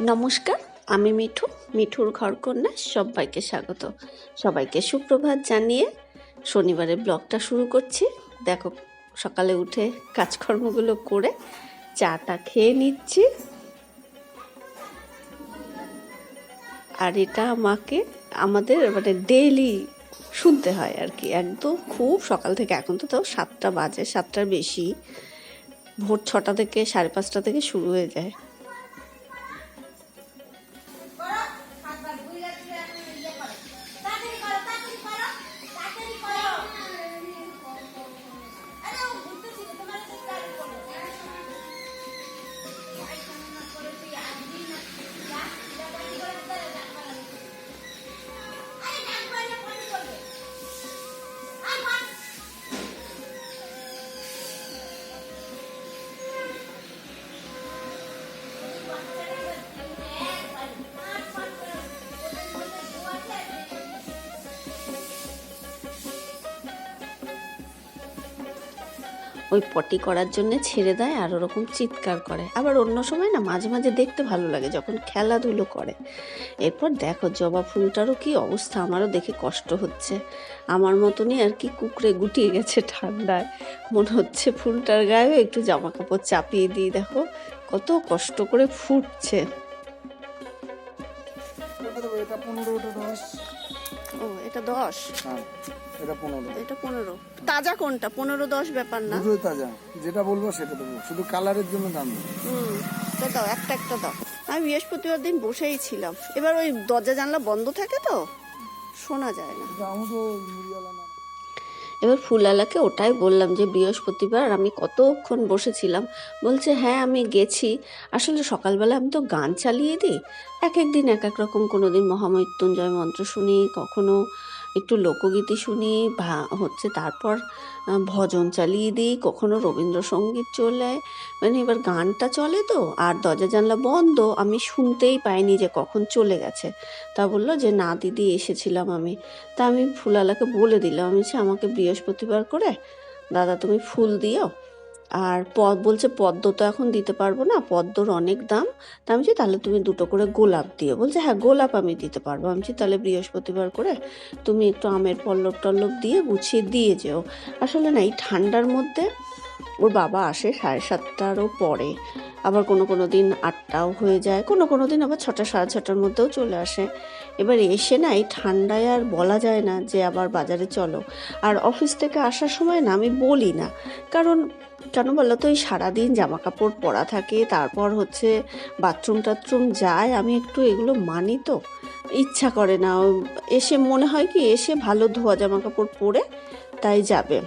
নমস্কার, আমি মিঠু, মিঠুর ঘরকন্যা সবাইকে স্বাগত। সবাইকে সুপ্রভাত জানিয়ে শনিবারের ব্লগটা শুরু করছি। দেখো, সকালে উঠে কাজকর্মগুলো করে চাটা খেয়ে নিচ্ছি। আর এটা আমাকে, আমাদের মানে ডেইলি শুনতে হয় আর কি। একদম খুব সকাল থেকে, এখন তো তাও সাতটা বাজে, সাতটার বেশি। ভোর ছটা থেকে, সাড়ে পাঁচটা থেকে শুরু হয়ে যায়। ওই পটি করার জন্য ছেড়ে দেয় আর ওরকম চিৎকার করে। আবার অন্য সময় না মাঝে মাঝে দেখতে ভালো লাগে যখন খেলাধুলো করে। এরপর দেখো জবা ফুলটারও কি অবস্থা আমারও দেখে কষ্ট হচ্ছে। আমার মতনই আর কি কুকড়ে গুটিয়ে গেছে ঠান্ডায়। মনে হচ্ছে ফুলটার গায়েও একটু জামা কাপড় চাপিয়ে দিই দেখো কত কষ্ট করে ফুটছে। এটা দেবো, এটা পনেরো ওটা দশ। এটা দশ? হ্যাঁ এটা পনেরো। এটা পনেরো। তাজা কোনটা? পনেরো দশ ব্যাপার না। দুটোই তাজা। যেটা বলব সেটা দেবো শুধু কালারের জন্য দাম হুম তো দাও একটা একটা দাও। আমি বৃহস্পতিবার দিন বসেই ছিলাম। এবার ওই দরজা জানলা বন্ধ থাকে তো? শোনা যায় না। আমি তো এবার ফুলালাকে ওটাই বললাম যে, বৃহস্পতিবার আমি কতক্ষণ বসেছিলাম? বলছে হ্যাঁ আমি গেছি। আসলে সকালবেলা আমি তো গান চালিয়ে দিই। এক একদিন এক এক রকম কোনোদিন মহামৃত্যুঞ্জয় মন্ত্র শুনি, কখনো একটু লোকগীতি শুনি, ভা, হচ্ছে তারপর ভজন চালিয়ে দিই, কখনো রবীন্দ্রসঙ্গীত চলে। মানে এবার গানটা চলে তো, আর দরজা জানলা বন্ধ, আমি শুনতেই পাইনি যে কখন চলে গেছে। তা বলল যে, না দিদি, এসেছিলাম আমি। তা আমি ফুলালাকে বলে দিলাম, আমি আমাকে বৃহস্পতিবার করে, দাদা তুমি ফুল দিও। আর পদ বলছে পদ্ম তো এখন দিতে পারব না, পদ্মর অনেক দাম। তা আমি তাহলে তুমি দুটো করে গোলাপ দিও। বলছে হ্যাঁ গোলাপ আমি দিতে পারব। আমি তাহলে বৃহস্পতিবার করে তুমি একটু আমের পল্লব টল্লব দিয়ে গুছিয়ে দিয়ে যেও। আসলে না, এই ঠান্ডার মধ্যে ওর বাবা আসে সাড়ে সাতটারও পরে। আবার কোনো কোনো দিন আটটাও হয়ে যায়, কোনো কোনো দিন আবার ছটা, সাড়ে ছটার মধ্যেও চলে আসে। এবার এসে না এই ঠান্ডায় আর বলা যায় না যে আবার বাজারে চলো। আর অফিস থেকে আসার সময় না আমি বলি না, কারণ কেন বলো তো এই সারাদিন জামা কাপড় পরা থাকে, তারপর হচ্ছে বাথরুম টাথরুম যায়, আমি একটু এগুলো মানি তো। ইচ্ছা করে না, এসে মনে হয় কি এসে ভালো ধোয়া জামা কাপড় পরে তাই যাবে।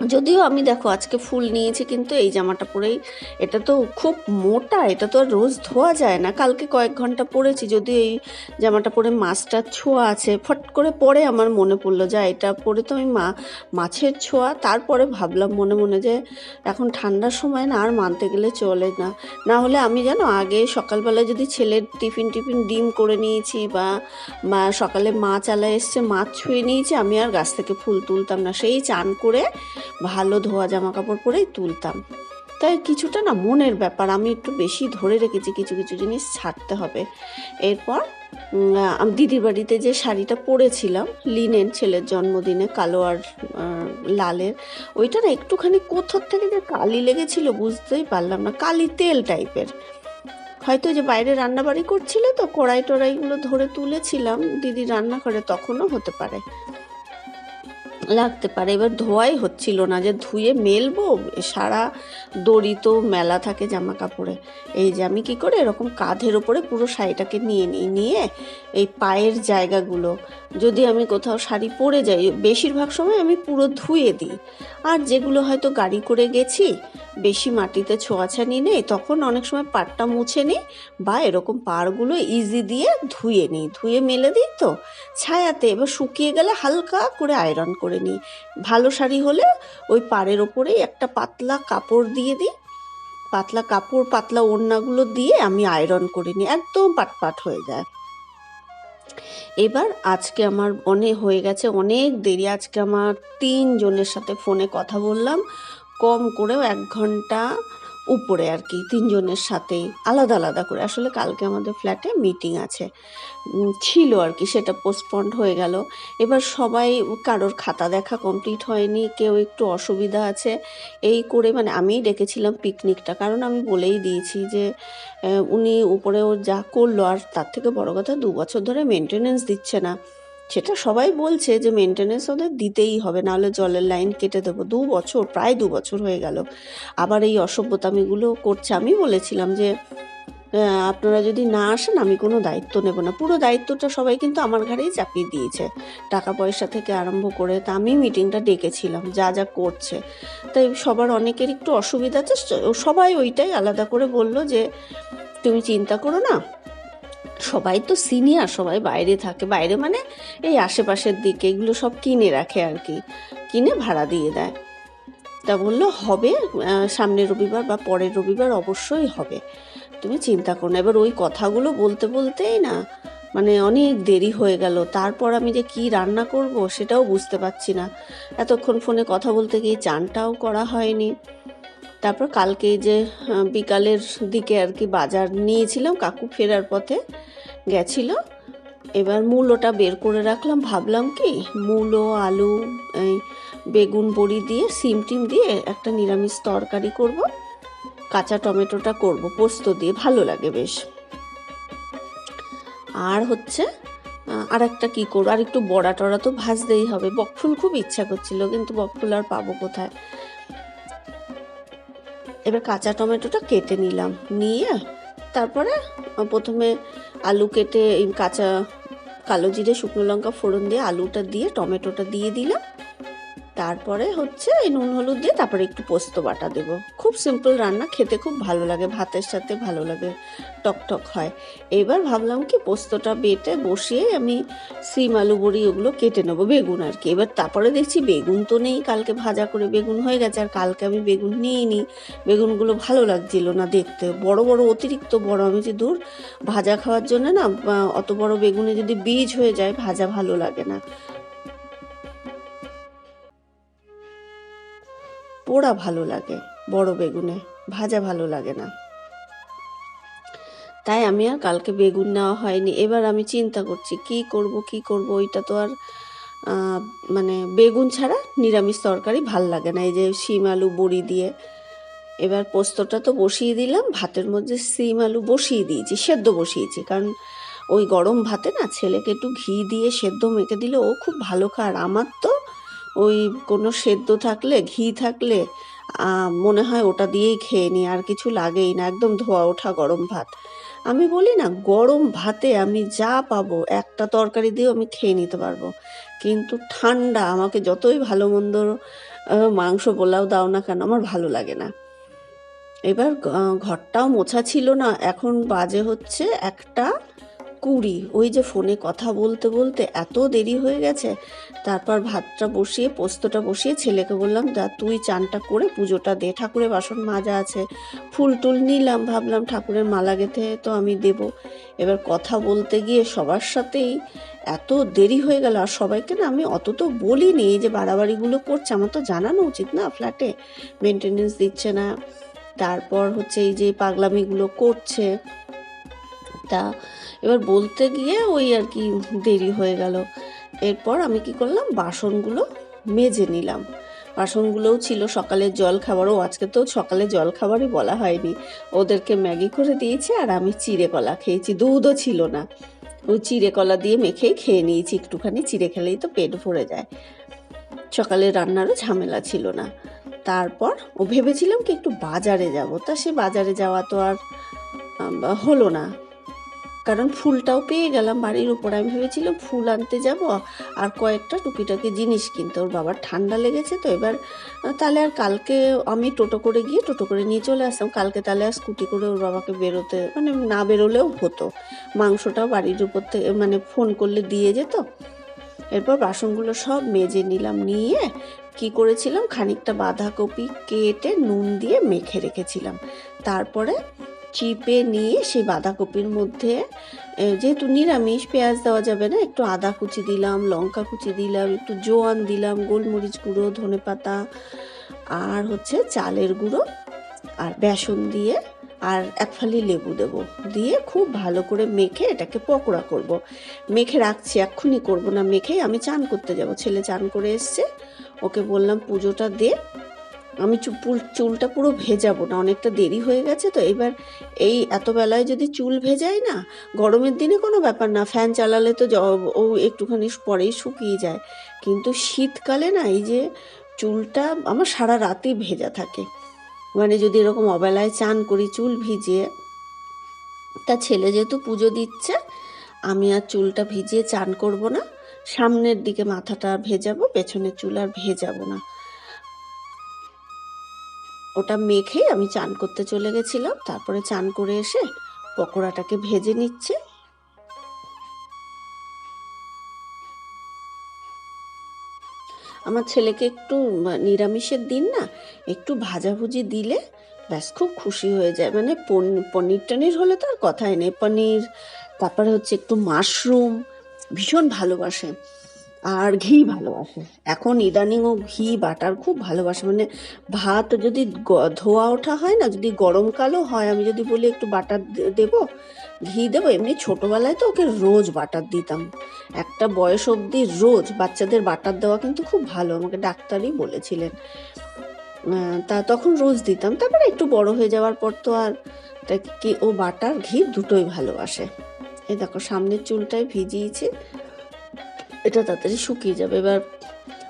যদিও আমি দেখো, আজকে ফুল নিয়েছি কিন্তু এই জামাটা পরেই। এটা তো খুব মোটা, এটা তো আর রোজ ধোয়া যায় না। কালকে কয়েক ঘণ্টা পরেছি যদি এই জামাটা পরে মাছটার ছোঁয়া আছে। ফট করে পরে আমার মনে পড়ল যা এটা পরে তো আমি মা, মাছের ছোঁয়া। তারপরে ভাবলাম মনে মনে যে, এখন ঠান্ডার সময় না, আর মানতে গেলে চলে না। না হলে আমি জানো, আগে সকালবেলা যদি ছেলের টিফিন টিফিন ডিম করে নিয়েছি বা সকালে মাছ আলা এসছে মাছ ছুঁয়ে নিয়েছি, আমি আর গাছ থেকে ফুল তুলতাম না। সেই চান করে ভালো ধোয়া জামা কাপড় পরেই তুলতাম। তাই কিছুটা না মনের ব্যাপার, আমি একটু বেশি ধরে রেখেছি, কিছু কিছু জিনিস ছাড়তে হবে। এরপর আমি দিদির বাড়িতে যে শাড়িটা পরেছিলাম লিনেন ছেলের জন্মদিনে, কালো আর লালের, ওইটা না একটুখানি কোথার থেকে যে কালি লেগেছিল বুঝতেই পারলাম না, কালি তেল টাইপের হয়তো যে বাইরে রান্নাবাড়ি করছিল তো কড়াই টড়াইগুলো ধরে তুলেছিলাম, দিদি রান্না করে তখনও হতে পারে। লাগতে পারে। এবার ধোয়াই হচ্ছিল না যে ধুয়ে মেলবো, সারা দড়ি তো মেলা থাকে জামা কাপড়ে এই যে আমি কী করে এরকম কাঁধের ওপরে পুরো শাড়িটাকে নিয়ে নিই নিয়ে এই পায়ের জায়গাগুলো, যদি আমি কোথাও শাড়ি পরে যাই, বেশিরভাগ সময় আমি পুরো ধুয়ে দিই। আর যেগুলো হয়তো গাড়ি করে গেছি, বেশি মাটিতে ছোঁয়াছানি নেই, তখন অনেক সময় পাটটা মুছে নিই বা এরকম পাড়গুলো ইজি দিয়ে ধুয়ে নিই। ধুয়ে মেলে দিই তো, ছায়াতে এবার শুকিয়ে গেলে হালকা করে আয়রন করে নিই ভালো শাড়ি হলে ওই পাড়ের ওপরেই একটা পাতলা কাপড় দিয়ে দিই। পাতলা কাপড়, পাতলা ওড়নাগুলো দিয়ে আমি আয়রন করে নিই, একদম পাটপাট হয়ে যায়। এবার আজকে আমার অনেক হয়ে গেছে অনেক দেরি, আজকে আমার তিনজনের সাথে ফোনে কথা বললাম। কম করেও এক ঘণ্টা উপরে আর কি, তিনজনের সাথেই আলাদা আলাদা করে। আসলে কালকে আমাদের ফ্ল্যাটে মিটিং আছে। ছিল আর কি, সেটা পোস্টপন্ড হয়ে গেল। এবার সবাই কারোর খাতা দেখা কমপ্লিট হয়নি, কেউ একটু অসুবিধা আছে, এই করে মানে আমিই ডেকেছিলাম পিকনিকটা কারণ আমি বলেই দিয়েছি যে উনি উপরে ও যা করল, আর তার থেকে বড় কথা দু বছর ধরে মেনটেনেন্স দিচ্ছে না। সেটা সবাই বলছে যে মেনটেনেন্স ওদের দিতেই হবে, নাহলে জলের লাইন কেটে দেবো। দু বছর, প্রায় দু বছর হয়ে গেল। আবার এই অসভ্যতামিগুলো করছে। আমি বলেছিলাম যে আপনারা যদি না আসেন, আমি কোনো দায়িত্ব নেব না। পুরো দায়িত্বটা সবাই কিন্তু আমার ঘাড়েই চাপিয়ে দিয়েছে। টাকা পয়সা থেকে আরম্ভ করে তা আমি মিটিংটা ডেকেছিলাম, যা যা করছে। তাই সবার অনেকের একটু অসুবিধা আছে। সবাই ওইটাই আলাদা করে বলল যে, তুমি চিন্তা করো না সবাই তো সিনিয়র সবাই বাইরে থাকে। বাইরে মানে এই আশেপাশের দিকে এগুলো সব কিনে রাখে আর কি। কিনে ভাড়া দিয়ে দেয়। তা বলল, হবে সামনের রবিবার বা পরের রবিবার অবশ্যই হবে। তুমি চিন্তা করো না। এবার ওই কথাগুলো বলতে বলতেই না মানে অনেক দেরি হয়ে গেল। তারপর আমি যে কি রান্না করব সেটাও বুঝতে পারছি না। এতক্ষণ ফোনে কথা বলতে গিয়ে চানটাও করা হয়নি। তারপর কালকে যে বিকালের দিকে আর কি বাজার নিয়েছিলাম, কাকু ফেরার পথে গেছিল। এবার মূলোটা বের করে রাখলাম, ভাবলাম কি মূলো, আলু, এই বেগুন বড়ি দিয়ে, সিম টিম দিয়ে একটা নিরামিষ তরকারি করব, কাঁচা টমেটোটা করব, পোস্ত দিয়ে, ভালো লাগে বেশ। আর হচ্ছে আর একটা কী করব, আর একটু বড়া টড়া তো ভাজতেই হবে, বকফুল খুব ইচ্ছা করছিল, কিন্তু বকফুল আর পাবো কোথায়? এবার কাঁচা টমেটোটা কেটে নিলাম। নিয়ে তারপরে প্রথমে আলু কেটে কাঁচা কালো জিরে, শুকনো লঙ্কা ফোড়ন দিয়ে আলুটা দিয়ে, টমেটোটা দিয়ে দিলাম। তারপরে হচ্ছে এই নুন, হলুদ দিয়ে তারপরে একটু পোস্ত বাটা দেবো। খুব সিম্পল রান্না, খেতে খুব ভালো লাগে, ভাতের সাথে ভালো লাগে, টক টক হয়। এবার ভাবলাম কি পোস্তটা বেটে বসিয়ে আমি সিম, আলু, বড়ি ওগুলো কেটে নেব বেগুন আর কি। এবার তারপরে দেখছি বেগুন তো নেই, কালকে ভাজা করে বেগুন হয়ে গেছে আর কালকে আমি বেগুন নিইনি। বেগুনগুলো ভালো লাগছিল না দেখতে। বড় বড়, অতিরিক্ত বড় আমি যে দূর ভাজা খাওয়ার জন্য না অত বড় বেগুনে যদি বীজ হয়ে যায়, ভাজা ভালো লাগে না। পোড়া ভালো লাগে, বড় বেগুনে, ভাজা ভালো লাগে না। তাই আমি আর কালকে বেগুন নেওয়া হয়নি। এবার আমি চিন্তা করছি, কি করব কি করব? ওইটা তো আর মানে বেগুন ছাড়া নিরামিষ তরকারি ভালো লাগে না। এই যে শিম, আলু, বড়ি দিয়ে। এবার পোস্তটা তো বসিয়ে দিলাম, ভাতের মধ্যে শিম, আলু বসিয়ে দিয়েছি, সেদ্ধ বসিয়েছি। কারণ ওই গরম ভাতে না ছেলেকে একটু ঘি দিয়ে সেদ্ধ মেখে দিলে ও খুব ভালো খায়। আর আমার তো ওই কোনো সেদ্ধ থাকলে, ঘি থাকলে মনে হয় ওটা দিয়েই খেয়ে নিই আর কিছু লাগেই না, একদম ধোয়া ওঠা গরম ভাত। আমি বলি না, গরম ভাতে আমি যা পাবো, একটা তরকারি দিয়েও আমি খেয়ে নিতে পারব। কিন্তু ঠান্ডা, আমাকে যতই ভালো মন্দ মাংস পোলাও দাও না কেন, আমার ভালো লাগে না। এবার ঘরটাও মোছা ছিল না, এখন বাজে হচ্ছে একটা কুড়ি। ওই যে ফোনে কথা বলতে বলতে এত দেরি হয়ে গেছে, তারপর ভাতটা বসিয়ে, পোস্তটা বসিয়ে ছেলেকে বললাম, যা, তুই চানটা করে পুজোটা দে, ঠাকুরের বাসন মাজা আছে, ফুল টুল নিলাম, ভাবলাম ঠাকুরের মালা গেঁথে তো আমি দেব। এবার কথা বলতে গিয়ে সবার সাথেই এত দেরি হয়ে গেল, আর সবাইকে না আমি অত তো বলিনি যে বাড়াবাড়িগুলো করছে, আমার তো জানানো উচিত না ফ্ল্যাটে, মেনটেনেন্স দিচ্ছে না, তারপর হচ্ছে এই যে পাগলামিগুলো করছে তা। এবার বলতে গিয়ে ওই আর কি দেরি হয়ে গেল। এরপর আমি কি করলাম? বাসনগুলো মেজে নিলাম। বাসনগুলোও ছিল সকালের জল খাবারও আজকে তো সকালে জল খাবারই বলা হয়নি। ওদেরকে ম্যাগি করে দিয়েছি আর আমি চিড়ে কলা খেয়েছি। দুধও ছিল না। ওই চিড়ে কলা দিয়ে মেখেই খেয়ে নিয়েছি। একটুখানি চিড়ে খেলেই তো পেট ভরে যায়। সকালে রান্নারও ঝামেলা ছিল না। তারপর ও ভেবেছিলাম কি একটু বাজারে যাব। তা সে বাজারে যাওয়া তো আর হলো না। কারণ ফুলটাও পেয়ে গেলাম বাড়ির উপর। আমি ভেবেছিলাম ফুল আনতে যাব, আর কয়েকটা টুকিটাকি জিনিস কিনতে। ওর বাবার ঠান্ডা লেগেছে তো, এবার তাহলে আর কালকে আমি টোটো করে গিয়ে টোটো করে নিয়ে চলে আসতাম। কালকে তাহলে আর স্কুটি করে ওর বাবাকে বেরোতে মানে না বেরোলেও হতো। মাংসটাও বাড়ির উপর থেকে মানে ফোন করলে দিয়ে যেত। এরপর বাসনগুলো সব মেজে নিলাম, নিয়ে কি করেছিলাম? খানিকটা বাঁধাকপি কেটে নুন দিয়ে মেখে রেখেছিলাম। তারপরে চিপে নিয়ে সেই বাঁধাকপির মধ্যে যেহেতু নিরামিষ, পেঁয়াজ দেওয়া যাবে না, একটু আদা কুচি দিলাম, লঙ্কা কুচি দিলাম, একটু জোয়ান দিলাম, গোলমরিচ গুঁড়ো, ধনে পাতা, আর হচ্ছে চালের গুঁড়ো আর বেসন দিয়ে আর এক ফালি লেবু দেব দিয়ে খুব ভালো করে মেখে এটাকে পকোড়া করব। মেখে রাখছি, এক্ষুনি করব না মেখে আমি চান করতে যাব ছেলে চান করে এসছে, ওকে বললাম পুজোটা দে আমি চুপুল চুলটা পুরো ভেজাবো না, অনেকটা দেরি হয়ে গেছে তো, এবার এই এত বেলায় যদি চুল ভেজাই না, গরমের দিনে কোনো ব্যাপার না, ফ্যান চালালে তো ও একটুখানি পরেই শুকিয়ে যায়, কিন্তু শীতকালে না, এই যে চুলটা আমার সারা রাতই ভেজা থাকে মানে যদি এরকম অবেলায় চান করি চুল ভিজিয়ে, তা ছেলে যেহেতু পুজো দিচ্ছে, আমি আর চুলটা ভিজিয়ে চান করব না, সামনের দিকে মাথাটা ভেজাবো, পেছনের চুল আর ভেজাবো না। ওটা মেখে আমি চান করতে চলে গেছিলাম। তারপরে চান করে এসে পকোড়াটাকে ভেজে নিচ্ছে। আমার ছেলেকে একটু নিরামিষের দিন না, একটু ভাজাভুজি দিলে ব্যাস খুব খুশি হয়ে যায়। মানে পন- পনির টনির হলে তো আর কথাই নেই। পনির, তারপরে হচ্ছে একটু মাশরুম, ভীষণ ভালোবাসে। আর ঘি ভালোবাসে। এখন ইদানিং ও ঘি, বাটার খুব ভালোবাসে। মানে ভাত যদি ধোয়া ওঠা হয় না, যদি গরমকালও হয়, আমি যদি বলি একটু বাটার দেবো, ঘি দেবো, এমনি ছোটবেলায় তো ওকে রোজ বাটার দিতাম। একটা বয়স অবধি রোজ বাচ্চাদের বাটার দেওয়া কিন্তু খুব ভালো, আমাকে ডাক্তারই বলেছিলেন। তা তখন রোজ দিতাম। তারপরে একটু বড় হয়ে যাওয়ার পর তো আর কি, ও বাটার, ঘি দুটোই ভালোবাসে। এই দেখো, সামনের চুলটাই ভিজিয়েছি। এটা তাড়াতাড়ি শুকিয়ে যাবে। এবার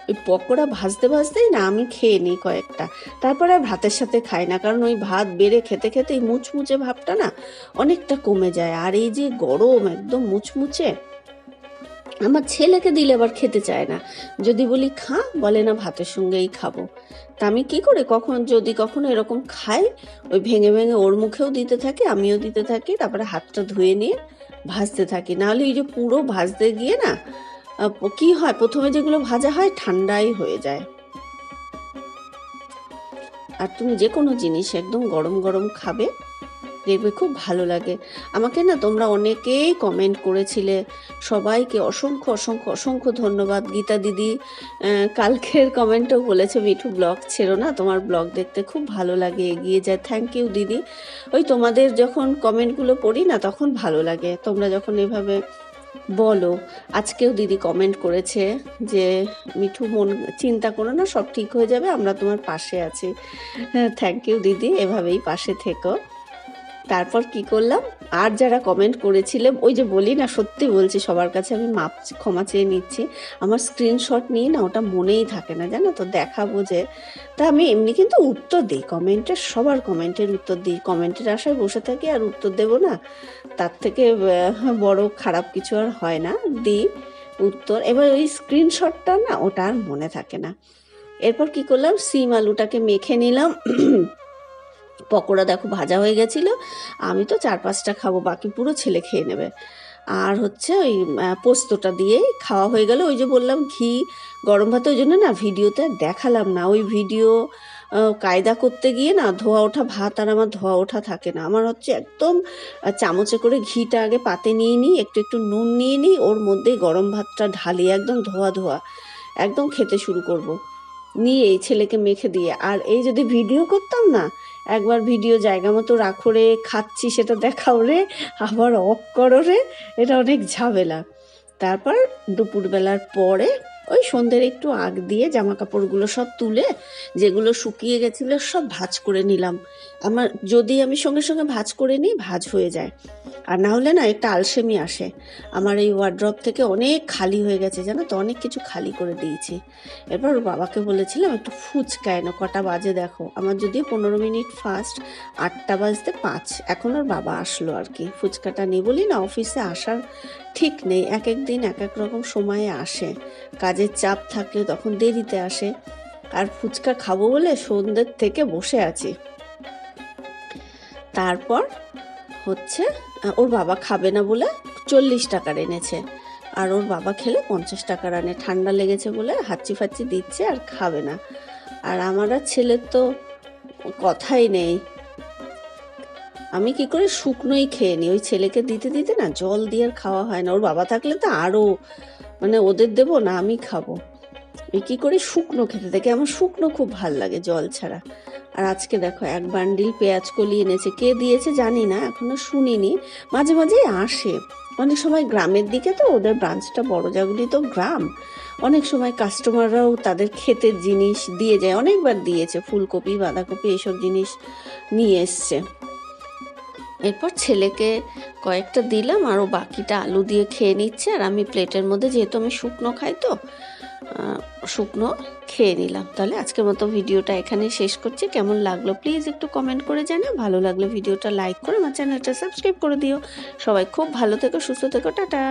ওই পকোড়া ভাজতে ভাজতেই না আমি খেয়ে নিই কয়েকটা। তারপরে আর ভাতের সাথে খাই না, কারণ ওই ভাত বেড়ে খেতে খেতে এই মুচমুচে ভাবটা না অনেকটা কমে যায়। আর এই যে গরম একদম মুচমুচে, আমার ছেলেকে দিলে আবার খেতে চায় না। যদি বলি, খা, বলে, না, ভাতের সঙ্গেই খাব। তা আমি কি করে কখন, যদি কখনো এরকম খাই, ওই ভেঙে ভেঙে ওর মুখেও দিতে থাকি, আমিও দিতে থাকি, তারপরে হাতটা ধুয়ে নিয়ে ভাজতে থাকি। নাহলে এই যে পুরো ভাজতে গিয়ে না কি হয়? প্রথমে যেগুলো ভাজা হয়, ঠান্ডাই হয়ে যায়। আর তুমি যে কোনো জিনিস একদম গরম গরম খাবে, দেখবে খুব ভালো লাগে। আমাকে না তোমরা অনেকেই কমেন্ট করেছিলে, সবাইকে অসংখ্য অসংখ্য অসংখ্য ধন্যবাদ। গীতা দিদি কালকের কমেন্টও বলেছে, মিঠু ব্লগ ছেড়ো না, তোমার ব্লগ দেখতে খুব ভালো লাগে, এগিয়ে যায় থ্যাংক ইউ দিদি। ওই তোমাদের যখন কমেন্টগুলো পড়ি না, তখন ভালো লাগে। তোমরা যখন এভাবে বলো, আজকেও দিদি কমেন্ট করেছে যে, মিঠু মন চিন্তা করো না, সব ঠিক হয়ে যাবে, আমরা তোমার পাশে আছি। থ্যাংক ইউ দিদি, এভাবেই পাশে থেকো। তারপর কি করলাম? আর যারা কমেন্ট করেছিলেন, ওই যে বলি না, সত্যি বলছি, সবার কাছে আমি মাপ ক্ষমা চেয়ে নিচ্ছি। আমার স্ক্রিনশট নিয়ে না ওটা মনেই থাকে না, জানো তো, দেখাবো যে। তা আমি এমনি কিন্তু উত্তর দিই কমেন্টের সবার কমেন্টের উত্তর দিই। কমেন্টের আশায় বসে থাকি আর উত্তর দেবো না। তার থেকে বড় খারাপ কিছু আর হয় না, দিই উত্তর। এবার ওই স্ক্রিনশটটা না, ওটা আর মনে থাকে না। এরপর কি করলাম? সিম আলুটাকে মেখে নিলাম। পকোড়া দেখো ভাজা হয়ে গেছিল, আমি তো চার পাঁচটা খাব, বাকি পুরো ছেলে খেয়ে নেবে। আর হচ্ছে ওই পোস্তটা দিয়েই খাওয়া হয়ে গেল, ওই যে বললাম ঘি, গরম ভাতে, ওই জন্য না ভিডিওতে দেখালাম না, ওই ভিডিও কায়দা করতে গিয়ে না ধোয়া ওঠা ভাত আর আমার ধোয়া ওঠা থাকে না, আমার হচ্ছে একদম চামচে করে ঘিটা আগে পাতে নিয়ে নিই, একটু একটু নুন নিয়ে নিই, ওর মধ্যেই গরম ভাতটা ঢালি, একদম ধোয়া ধোয়া, একদম খেতে শুরু করব। নিয়ে এই ছেলেকে মেখে দিয়ে, আর এই যদি ভিডিও করতাম না একবার ভিডিও জায়গা মতো রাখো রে, খাচ্ছি সেটা দেখাও রে, আবার অফ করো রে, এটা অনেক ঝামেলা। তারপর দুপুরবেলার পরে ওই সন্ধ্যের একটু আগ দিয়ে জামা কাপড়গুলো সব তুলে, যেগুলো শুকিয়ে গেছিল সব ভাজ করে নিলাম। আমার, যদি আমি সঙ্গে সঙ্গে ভাজ করে নিই, ভাজ হয়ে যায়। আর না হলে না একটা আলসেমি আসে। আমার এই ওয়ার্ড্রপ থেকে অনেক খালি হয়ে গেছে, জানো তো? অনেক কিছু খালি করে দিয়েছি। এরপর বাবাকে বলেছিলাম, একটু ফুচকা এনো, কটা বাজে দেখো। আমার যদিও পনেরো মিনিট ফার্স্ট আটটা বাজতে পাঁচ। এখন ওর বাবা আসলো আর কি। ফুচকাটা নিয়ে বলি না, অফিসে আসার ঠিক নেই এক এক দিন এক এক রকম সময়ে আসে। কাজের চাপ থাকলে তখন দেরিতে আসে। আর ফুচকা খাব বলে সন্ধ্যের থেকে বসে আছি। তারপর হচ্ছে ওর বাবা খাবে না বলে চল্লিশ টাকার এনেছে। আর ওর বাবা খেলে পঞ্চাশ টাকার আনে। ঠান্ডা লেগেছে বলে হাঁচি ফাচ্চি দিচ্ছে আর খাবে না। আর আমার ছেলের তো কথাই নেই। আমি কি করে শুকনোই খেয়ে নিই? ওই ছেলেকে দিতে দিতে না জল দিয়ে আর খাওয়া হয় না। ওর বাবা থাকলে তো আরও মানে ওদের দেবো না, আমি খাব। এই কি করে শুকনো খেতে থাকে? আমার শুকনো খুব ভালো লাগে জল ছাড়া। আর আজকে দেখো, এক বান্ডিল পেঁয়াজ কলি এনেছে। কে দিয়েছে জানি না, এখনও শুনিনি। মাঝে মাঝেই আসে। অনেক সময় গ্রামের দিকে তো ওদের ব্রাঞ্চটা বড় জাগুলি তো গ্রাম। অনেক সময় কাস্টমাররাও তাদের ক্ষেতের জিনিস দিয়ে যায়। অনেকবার দিয়েছে, ফুলকপি, বাঁধাকপি, এইসব জিনিস নিয়ে এসছে। এরপর ছেলেকে কয়েকটা দিলাম, আরও বাকিটা আলু দিয়ে খেয়ে নিচ্ছে। আর আমি প্লেটের মধ্যে, যেহেতু আমি শুকনো খাই তো শুকনো খেয়ে নিলাম। তাহলে আজকের মতো ভিডিওটা এখানে শেষ করছি। কেমন লাগল প্লিজ একটু কমেন্ট করে জানাও। ভালো লাগলে ভিডিওটা লাইক করে আমার চ্যানেলটা সাবস্ক্রাইব করে দিও। সবাই খুব ভালো থেকো, সুস্থ থেকো, টাটা।